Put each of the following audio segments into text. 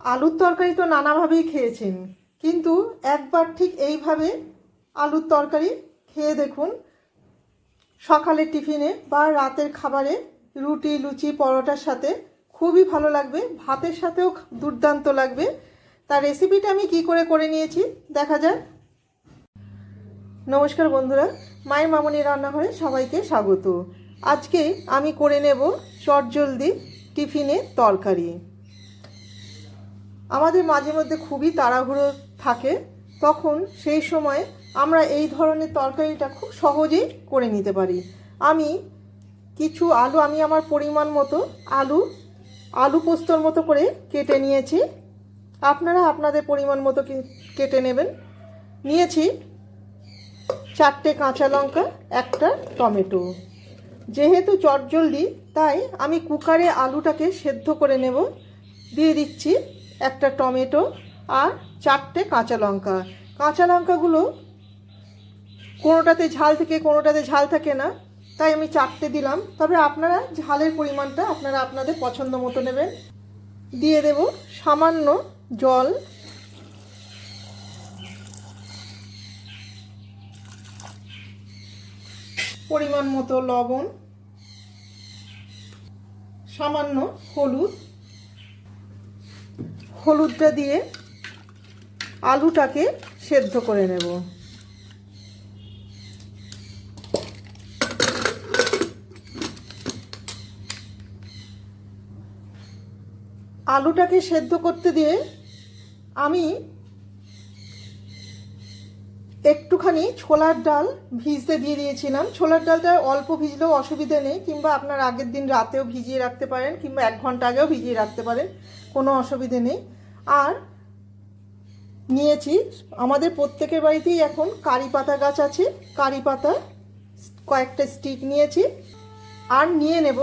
আলুর তরকারি তো নানাভাবেই খেয়েছেন। কিন্তু একবার ঠিক এইভাবে আলুর তরকারি খেয়ে দেখুন। সকালের টিফিনে বা রাতের খাবারে রুটি, লুচি, পরোটার সাথে খুবই ভালো লাগবে। ভাতের সাথেও দুর্দান্ত লাগবে। তার রেসিপিটা আমি কি করে করে নিয়েছি দেখা যাক। নমস্কার বন্ধুরা, মায়ের মামনি রান্নাঘরে সবাইকে স্বাগত। আজকে আমি করে নেব চটজলদি টিফিনে তরকারি। আমাদের মাঝে মধ্যে খুবই তাড়াহুড়ো থাকে, তখন সেই সময় আমরা এই ধরনের তরকারিটা খুব সহজেই করে নিতে পারি। আমি কিছু আলু, আমি আমার পরিমাণ মতো আলু আলু পোস্তর মতো করে কেটে নিয়েছি। আপনারা আপনাদের পরিমাণ মতো কেটে নেবেন। নিয়েছি চারটে কাঁচা লঙ্কা, একটা টমেটো। যেহেতু চটজলদি, তাই আমি কুকারে আলুটাকে সেদ্ধ করে নেব। দিয়ে দিচ্ছি একটা টমেটো আর চারটে কাঁচা লঙ্কা। কাঁচা লঙ্কাগুলো কোনোটাতে ঝাল থেকে কোনোটাতে ঝাল থাকে না, তাই আমি চারটে দিলাম। তবে আপনারা ঝালের পরিমাণটা আপনারা আপনাদের পছন্দ মতো নেবেন। দিয়ে দেব সামান্য জল। পরিমাণ মতো লবণ। সামান্য হলুদ। হলুদটা দিয়ে আলুটাকে সেদ্ধ করে নেব। আলুটাকে সেদ্ধ করতে দিয়ে আমি একটুখানি ছোলার ডাল ভিজতে দিয়ে দিয়েছিলাম। ছোলার ডালটা অল্প ভিজলেও অসুবিধে নেই, কিংবা আপনার আগের দিন রাতেও ভিজিয়ে রাখতে পারেন, কিংবা এক ঘণ্টা আগেও ভিজিয়ে রাখতে পারেন, কোনো অসুবিধে নেই। আর নিয়েছি, আমাদের প্রত্যেকের বাড়িতেই এখন কারি পাতা গাছ আছে, কারি পাতা কয়েকটা স্টিক নিয়েছি। আর নিয়ে নেব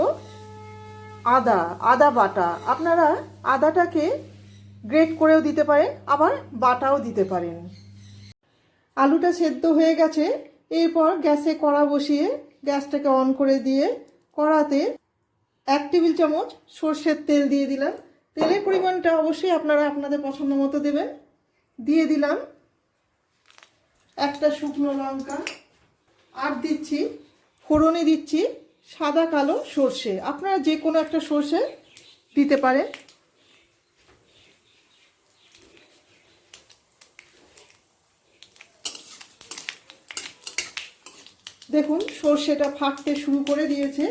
আদা আদা বাটা। আপনারা আদাটাকে গ্রেট করেও দিতে পারেন, আবার বাটাও দিতে পারেন। আলুটা সেদ্ধ হয়ে গেছে, এরপর গ্যাসে কড়া বসিয়ে গ্যাসটাকে অন করে দিয়ে কড়াতে এক টেবিল চামচ সর্ষের তেল দিয়ে দিলাম। তেলের পরিমাণটা অবশ্যই আপনারা আপনাদের পছন্দ মতো দেবেন। দিয়ে দিলাম একটা শুকনো লঙ্কা। আর দিচ্ছি, ফোড়নে দিচ্ছি সাদা কালো সর্ষে। আপনারা যে কোনো একটা সর্ষে দিতে পারেন। দেখুন, সর্ষেটা ফাটতে শুরু করে দিয়েছে।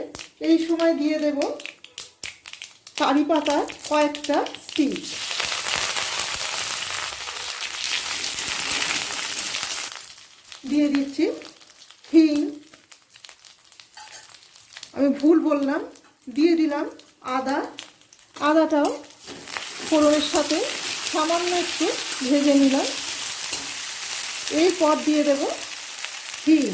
এই সময় দিয়ে দেব কারি পাতা কয়েকটা স্টিক দিয়ে দিচ্ছি হিং। আমি ভুল বললাম, দিয়ে দিলাম আদা। আদাটাও ফোড়নের সাথে সামান্য একটু ভেজে নিলাম। এরপর দিয়ে দেব হিং।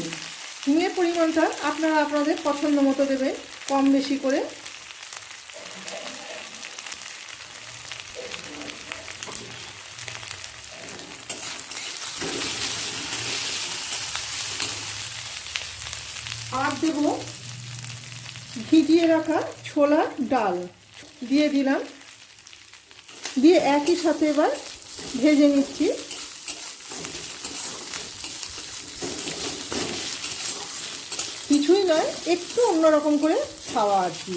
হিঙের পরিমাণটা আপনারা আপনাদের পছন্দ মতো দেবেন, কম বেশি করে। আর দেব ভিজিয়ে রাখা ছোলা ডাল। দিয়ে দিলাম। দিয়ে একই সাথে এবার ভেজে নিচ্ছি। নয় একটু অন্যরকম করে খাওয়া আর কি।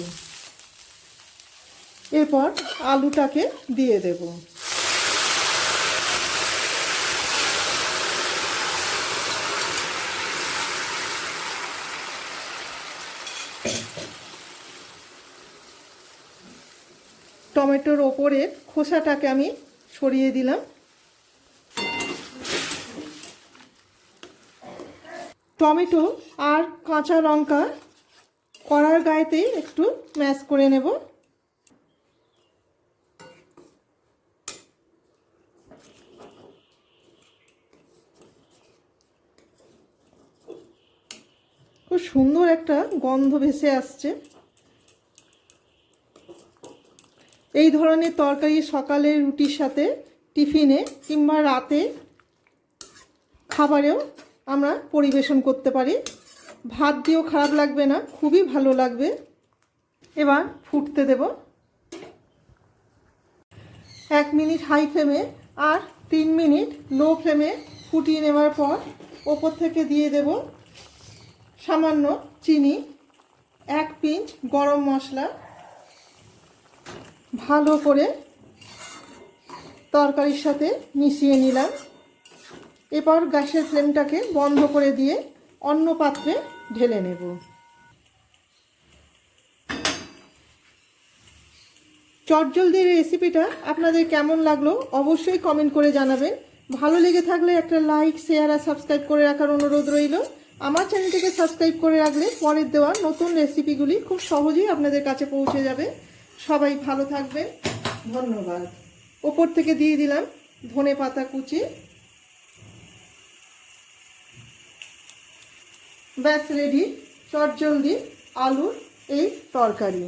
এরপর আলুটাকে দিয়ে দেব। টমেটোর ওপরের খোসাটাকে আমি সরিয়ে দিলাম। টমেটো আর কাঁচা লঙ্কা কড়ার গায়েতে একটু ম্যাশ করে নেব। খুব সুন্দর একটা গন্ধ ভেসে আসছে। এই ধরনের তরকারি সকালে রুটির সাথে টিফিনে কিংবা রাতে খাবারেও আমরা পরিবেশন করতে পারি। ভাত দিয়েও খারাপ লাগবে না, খুবই ভালো লাগবে। এবার ফুটতে দেব। এক মিনিট হাই ফ্লেমে আর তিন মিনিট লো ফ্লেমে ফুটিয়ে নেওয়ার পর ওপর থেকে দিয়ে দেব সামান্য চিনি, এক পিঞ্চ গরম মশলা। ভালো করে তরকারির সাথে মিশিয়ে নিলাম। এরপর গ্যাসের ফ্লেমটাকে বন্ধ করে দিয়ে অন্য পাত্রে ঢেলে নেব। চটজলদির রেসিপিটা আপনাদের কেমন লাগল অবশ্যই কমেন্ট করে জানাবেন। ভালো লেগে থাকলে একটা লাইক শেয়ার আর সাবস্ক্রাইব করে রাখার অনুরোধ রইল। আমার চ্যানেলটিকে সাবস্ক্রাইব করে রাখলে পরের দেওয়া নতুন রেসিপিগুলি খুব সহজেই আপনাদের কাছে পৌঁছে যাবে। সবাই ভালো থাকবেন। ধন্যবাদ। ওপর থেকে দিয়ে দিলাম ধনে পাতা কুচি। ব্যাস রেডি চটজলদি আলুর এই তরকারি।